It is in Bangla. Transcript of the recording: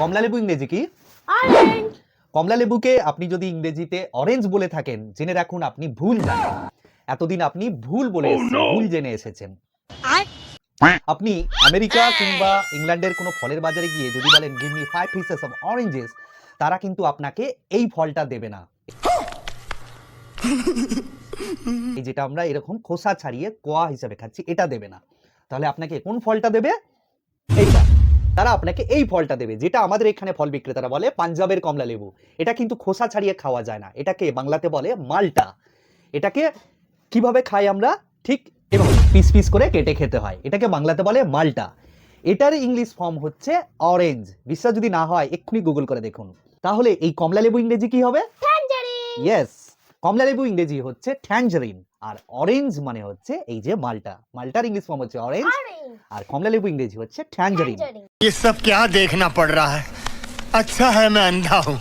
কমলা লেবু ইংরেজি কি? অরেঞ্জ কমলা লেবুকে আপনি যদি ইংরেজিতে অরেঞ্জ বলে থাকেন জেনে রাখুন আপনি ভুল জানেন। এতদিন আপনি ভুল বলে ভুল জেনে এসেছেন। আপনি আমেরিকা কিংবা ইংল্যান্ডের কোনো ফলের বাজারে গিয়ে যদি বলেন give me five pieces of oranges তারা কিন্তু আপনাকে এই ফলটা দেবে না। এই যেটা আমরা এরকম খোসা ছাড়িয়ে কোয়া হিসাবে খাচ্ছি এটা দেবে না। তাহলে আপনাকে কোন ফলটা দেবে? এইটা। তারা আপনাকে এই ফলটা দেবে যেটা আমাদের এখানে ফল বিক্রেতারা বলে পাঞ্জাবের কমলা লেবু। এটা কিন্তু খোসা ছাড়িয়ে খাওয়া যায় না। এটাকে বাংলাতে বলে মালটা। এটাকে কীভাবে খাই আমরা? ঠিক এবং পিস পিস করে কেটে খেতে হয়। এটাকে বাংলাতে বলে মালটা। এটার ইংলিশ ফর্ম হচ্ছে অরেঞ্জ। বিশ্বাস যদি না হয় এক্ষুনি গুগল করে দেখুন। তাহলে এই কমলা লেবু ইংরেজি কি হবে? ইয়েস কমলা লেবু ইংরেজি হচ্ছে ট্যাঞ্জারিন আর অরেঞ্জ মানে হচ্ছে এই যে মালটা মালটার ইংলিশ ফর্ম হচ্ছে অরেঞ্জ অরেঞ্জ আর কমলা লেবু ইংরেজি হচ্ছে ট্যাঞ্জারিন ট্যাঞ্জারিন ये सब क्या देखना पड़ रहा है अच्छा है मैं अंधा हूँ